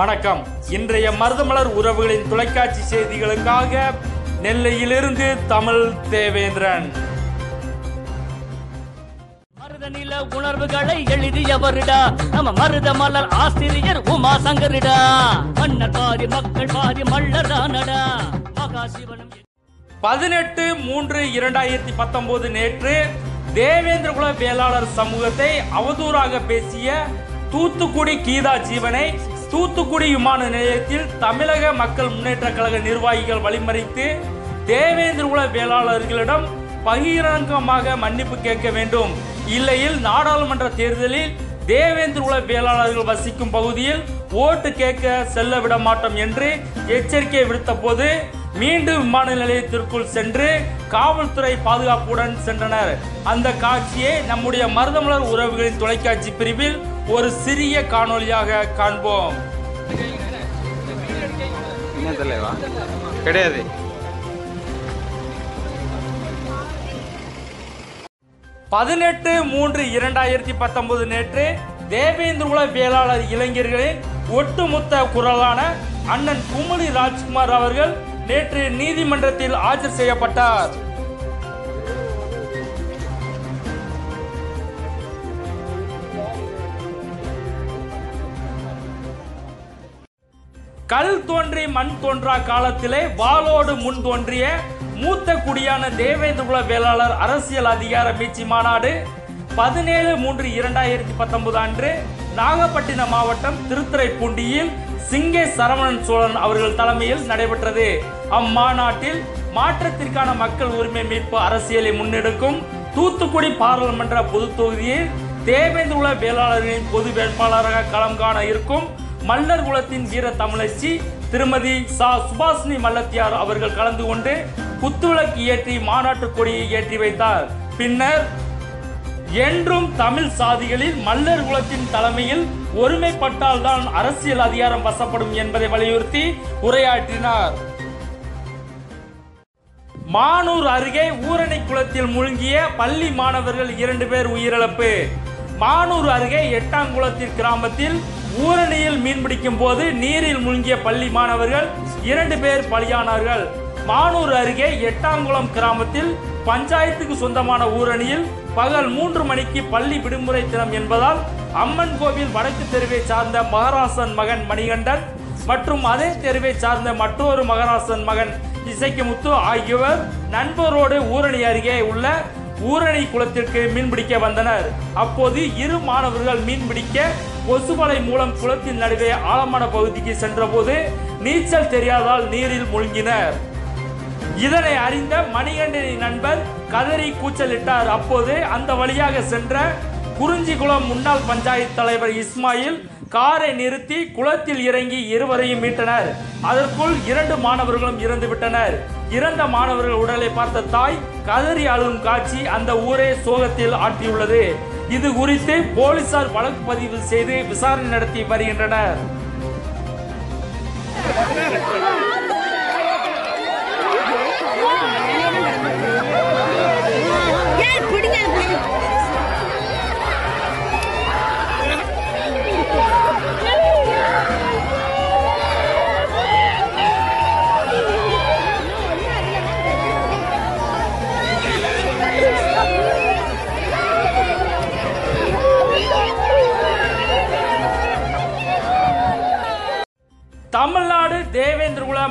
வணக்கம். இன்றைய மருதமலர் உறவுகளின் தொலைக்காட்சி செய்திகளுக்காக நெல்லையிலிருந்து தமிழ் தேவேந்திரன். மருத நில உணர்வுகளை எழுதியவருடா. நம்ம மருத மலர் ஆசிரியர் உமா சங்கரிடா மன்னர் பாதி மக்கள் பாதி மல்லரானடா மகாசிவனும் பதினெட்டு மூன்று இரண்டாயிரத்தி பத்தொன்பது நேற்று தேவேந்திரகுல வேளாளர் சமூகத்தை அவதூறாக பேசிய தூத்துக்குடி கீதா ஜீவனை தூத்துக்குடி விமான நிலையத்தில் தமிழக மக்கள் முன்னேற்ற கழக நிர்வாகிகள் வழிமறித்து தேவேந்திரகுல வேளாளர்களிடம் பகிரங்கமாக மன்னிப்பு கேட்க வேண்டும். இல்லையில் நாடாளுமன்ற தேர்தலில் தேவேந்திர உல வேளாளர்கள் வசிக்கும் பகுதியில் ஓட்டு கேட்க செல்ல விட மாட்டோம் என்று எச்சரிக்கை விடுத்த போது மீண்டும் விமான நிலையத்திற்குள் சென்று காவல்துறை பாதுகாப்புடன் சென்றனர். அந்த காட்சியை நம்முடைய மருதமலர் உறவுகளின் தொலைக்காட்சி பிரிவில் ஒரு சிறிய காணொளியாக காண்போம். என்ன தலைவா? கிடையாது. பதினெட்டு மூன்று இரண்டாயிரத்தி பத்தொன்பது நேற்று தேவேந்திரகுல வேளாளர் இளைஞர்களின் ஒட்டுமொத்த குரலான அண்ணன் குமுளி ராஜ்குமார் அவர்கள் நேற்று நீதிமன்றத்தில் ஆஜர் செய்யப்பட்டார். கல் தோன்றி மண் தோன்றா காலத்திலே வாளோடு முன் தோன்றிய மூத்த குடியான தேவேந்திரகுல வேளாளர் அரசியல் அதிகார மீட்சி மாநாடு பதினேழு மூன்று இரண்டாயிரத்தி பத்தொன்பது அன்று நாகப்பட்டினம் மாவட்டம் திருத்துறைப்பூண்டியில் சிங்கே சரவணன் சோழன் அவர்கள் தலைமையில் நடைபெற்றது. அம்மாநாட்டில் மாற்றத்திற்கான மக்கள் உரிமை மீட்பு அரசியலை முன்னெடுக்கும் தூத்துக்குடி பாராளுமன்ற பொது தொகுதியில் தேவேந்திரகுல வேளாளர்களின் பொது வேட்பாளராக களம் காண இருக்கும் மல்லர் குலத்தின் வீர தமிழச்சி திருமதி சா சுபாஷினி மல்லத்தியார் அவர்கள் கலந்து கொண்டு குத்துவிளக்கு ஏற்றி மாநாட்டு கொடியை ஏற்றி வைத்தார். பின்னர் என்றும் தமிழ் சாதிகளில் மல்லர் குலத்தின் தலைமையில் ஒருமைப்பட்டால்தான் அரசியல் அதிகாரம் வசப்படும் என்பதை வலியுறுத்தி உரையாற்றினார். மானூர் அருகே ஊரணி குளத்தில் மூழ்கிய பள்ளி மாணவர்கள் இரண்டு பேர் உயிரிழப்பு. மானூர் அருகே எட்டாங்குளத்தில் கிராமத்தில் ஊரணியில் மீன்பிடிக்கும் போது நீரில் மூழ்கிய பள்ளி மாணவர்கள் இரண்டு பேர் பலியானார்கள். மானூர் அருகே எட்டாங்குளம் கிராமத்தில் பஞ்சாயத்துக்கு சொந்தமான ஊரணியில் பகல் மூன்று மணிக்கு பள்ளி விடுமுறை தினம் என்பதால் அம்மன் கோவில் வடக்கு தெருவை சார்ந்த மகராசன் மகன் மணிகண்டன் மற்றும் அதே தெருவை சார்ந்த மற்றொரு மகராசன் மகன் இசைக்கு முத்து ஆகியோர் நண்பரோடு ஊரணி அருகே உள்ள ஊரணி குளத்திற்கு மீன்பிடிக்க வந்தனர். அப்போது இரு மாணவர்கள் மீன்பிடிக்க கொசுவலை மூலம் குளத்தின் நடுவே ஆழமான பகுதிக்கு சென்றபோது நீச்சல் தெரியாதால் நீரில் மூழ்கினர். இதனை அறிந்த மணிகண்டனின் நண்பர் கதறி கூச்சலிட்டார். அப்போது அந்த வழியாக சென்ற குறிஞ்சிக்குளம் முன்னாள் பஞ்சாயத்து தலைவர் இஸ்மாயில் காரை நிறுத்தி குளத்தில் இறங்கி இருவரையும் மீட்டனர். அதற்குள் இரண்டு மாணவர்களும் இறந்து விட்டனர். இறந்த மாணவர்கள் உடலை பார்த்த தாய் கதறி அழும் காட்சி அந்த ஊரே சோகத்தில் ஆட்டியுள்ளது. இது குறித்து போலீசார் வழக்கு பதிவு செய்து விசாரணை நடத்தி வருகின்றனர்.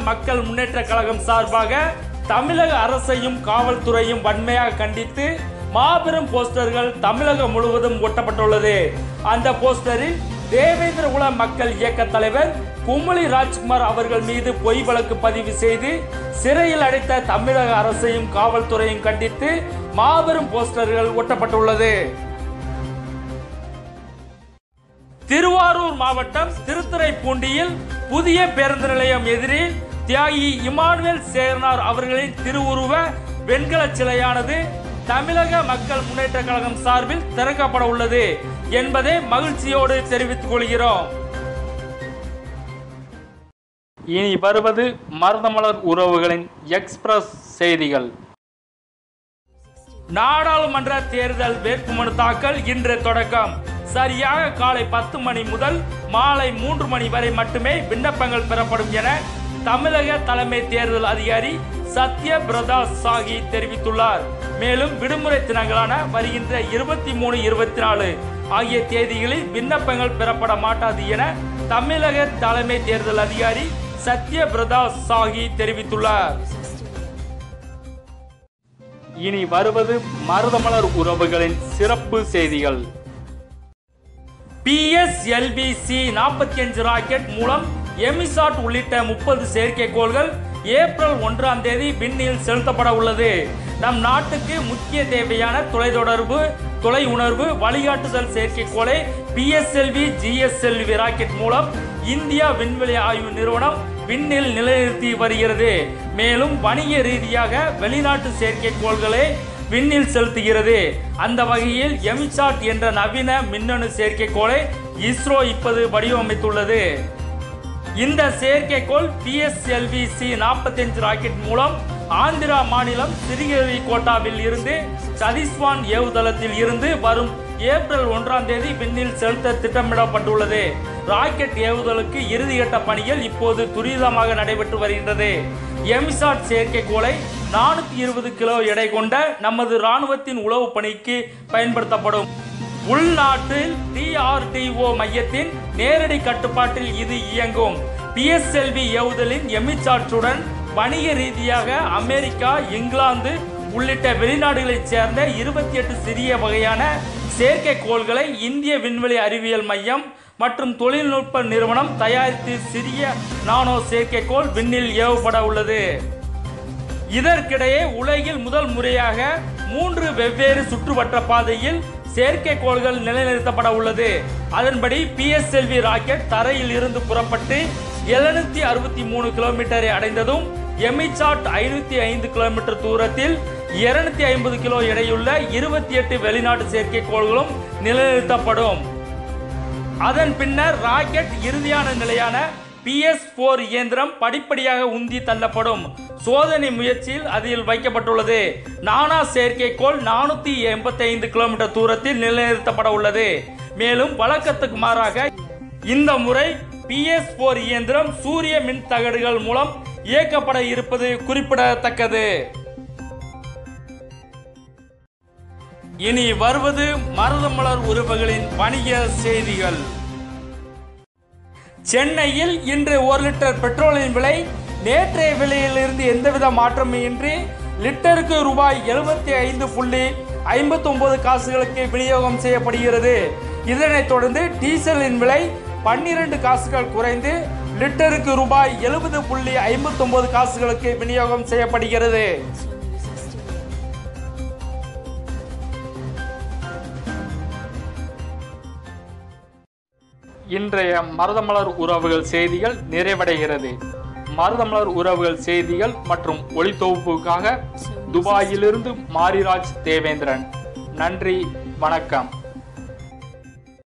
மக்கள் முன்னேற்ற கழகம் சார்பாக தமிழக அரசையும் காவல்துறையும் வன்மையாக கண்டித்து மாபெரும் போஸ்டர்கள் தமிழகம் முழுவதும் ஒட்டப்பட்டுள்ளது. அந்த போஸ்டரில் தேவேந்திர தேவேந்திரகுல மக்கள் இயக்க தலைவர் குமுளி ராஜ்குமார் அவர்கள் மீது பொய் வழக்கு பதிவு செய்து சிறையில் அடைத்த தமிழக அரசையும் காவல்துறையும் கண்டித்து மாபெரும் போஸ்டர்கள் ஒட்டப்பட்டுள்ளது. திருவாரூர் மாவட்டம் திருத்துறைப்பூண்டியில் புதிய பேருந்து நிலையம் எதிரில் தியாகி இமானுவேல் சேர்னார் அவர்களின் திருவுருவ வெண்கல சிலையானது தமிழக மக்கள் முன்னேற்ற கழகம் சார்பில் திறக்கப்பட உள்ளது என்பதை மகிழ்ச்சியோடு தெரிவித்துக் கொள்கிறோம். இனி வருவது மருதமலர் உறவுகளின் எக்ஸ்பிரஸ் செய்திகள். நாடாளுமன்ற தேர்தல் வேட்புமனு தாக்கல் இன்று தொடக்கம். சரியாக காலை பத்து மணி முதல் மாலை மூன்று மணி வரை மட்டுமே விண்ணப்பங்கள் பெறப்படும் என தமிழக தலைமை தேர்தல் அதிகாரி சத்ய பிரதா சாஹி தெரிவித்துள்ளார். மேலும் விடுமுறை தினங்களான வருகின்ற இருபத்தி மூணு இருபத்தி நாலு ஆகிய தேதிகளில் விண்ணப்பங்கள் பெறப்பட மாட்டாது என தமிழக தலைமை தேர்தல் அதிகாரி சத்ய பிரதா சாஹி தெரிவித்துள்ளார். இனி வருவது மருதமலர் உறவுகளின் சிறப்பு செய்திகள். பிஎஸ்எல்விசி நாற்பத்தி அஞ்சு ராக்கெட் மூலம் எமிசாட் உள்ளிட்ட முப்பது செயற்கைக்கோள்கள் ஏப்ரல் ஒன்றாம் தேதி விண்ணில் செலுத்தப்பட உள்ளது. நம் நாட்டுக்கு முக்கிய தேவையான தொலைத்தொடர்பு தொலை உணர்வு வழிகாட்டுதல் செயற்கைக்கோளை பிஎஸ்எல்வி ஜிஎஸ்எல்வி ராக்கெட் மூலம் இந்தியா விண்வெளி ஆய்வு நிறுவனம் விண்ணில் நிலைநிறுத்தி வருகிறது. மேலும் வணிக ரீதியாக வெளிநாட்டு செயற்கைக்கோள்களை விண்ணில் செலுத்துகிறது. அந்த வகையில் எமிசாட் என்ற நவீன மின்னணு செயற்கைக்கோளை இஸ்ரோ இப்போது வடிவமைத்துள்ளது. இந்த செயற்கைக்கோள் பிஎஸ்எல்வி சி நாற்பத்தஞ்சு ராக்கெட் மூலம் ஆந்திரா மாநிலம் சிறிகரிகோட்டாவில் இருந்து சதீஸ்வான் ஏவுதளத்தில் இருந்து வரும் ஏப்ரல் ஒன்றாம் தேதி விண்ணில் செலுத்த திட்டமிடப்பட்டுள்ளது. ராக்கெட் ஏவுதலுக்கு இறுதிக்கட்ட பணிகள் இப்போது துரிதமாக நடைபெற்று வருகின்றது. எமிசாட் செயற்கைக்கோளை நானூற்றி இருபது கிலோ எடை கொண்ட நமது ராணுவத்தின் உளவு பணிக்கு பயன்படுத்தப்படும். உள்நாட்டில் டிஆர்டிஓ மையத்தின் நேரடி கட்டுப்பாட்டில் இது இயங்கும். பிஎஸ்எல்வி ஏவுதலின் எமிச்சாற்றுடன் வணிக ரீதியாக அமெரிக்கா இங்கிலாந்து உள்ளிட்ட வெளிநாடுகளைச் சேர்ந்த இருபத்தி எட்டு சிறிய வகையான செயற்கைக்கோள்களை இந்திய விண்வெளி அறிவியல் மையம் மற்றும் தொழில்நுட்ப நிறுவனம் தயாரித்து சிறிய நானோ செயற்கைக்கோள் விண்ணில் ஏவப்பட உள்ளது. இதற்கிடையே உலகில் முதல் முறையாக மூன்று வெவ்வேறு சுற்றுவட்ட பாதையில் செயற்கைக்கோள்கள் நிலைநிறுத்தப்பட உள்ளது. அதன்படி பிஎஸ்எல்வி ராக்கெட் தரையில் இருந்து புறப்பட்டு எழுநூத்தி அறுபத்தி மூணு கிலோமீட்டரை அடைந்ததும் எமிசாட் ஐநூத்தி ஐந்து கிலோமீட்டர் தூரத்தில் இருநூத்தி ஐம்பது கிலோ எடையுள்ள இருபத்தி எட்டு வெளிநாட்டு செயற்கைக்கோள்களும் நிலைநிறுத்தப்படும். அதன் பின்னர் ராக்கெட் இறுதியான நிலையான பிஎஸ் போர் இயந்திரம் படிப்படியாக உந்தி தள்ளப்படும். சோதனை முயற்சியில் அதில் வைக்கப்பட்டுள்ளது. நானா செயற்கைக்கோள் நானூத்தி எண்பத்தி ஐந்து கிலோமீட்டர் தூரத்தில் நிலைநிறுத்தப்பட உள்ளது. மேலும் வழக்கத்துக்கு மாறாக இந்த முறை பிஎஸ் போர் இயந்திரம் சூரிய மின் தகடுகள் மூலம் இயக்கப்பட இருப்பது குறிப்பிடத்தக்கது. இனி வருவது மருதமலர் உறவுகளின் வணிக செய்திகள். சென்னையில் இன்று ஒரு லிட்டர் பெட்ரோலின் விலை நேற்றைய விலையிலிருந்து எந்தவித மாற்றமும் இன்றி லிட்டருக்கு ரூபாய் எழுபத்தி ஐந்து புள்ளி ஐம்பத்தி ஒன்பது காசுகளுக்கு விநியோகம் செய்யப்படுகிறது. இதனைத் தொடர்ந்து டீசலின் விலை பன்னிரண்டு காசுகள் குறைந்து லிட்டருக்கு ரூபாய் எழுபது புள்ளி ஐம்பத்தி ஒன்பது காசுகளுக்கு விநியோகம் செய்யப்படுகிறது. இன்றைய மருதமலர் உறவுகள் செய்திகள் நிறைவடைகிறது. மருதமலர் உறவுகள் செய்திகள் மற்றும் ஒளித்தொகுப்புக்காக துபாயிலிருந்து மாரிராஜ் தேவேந்திரன். நன்றி வணக்கம்.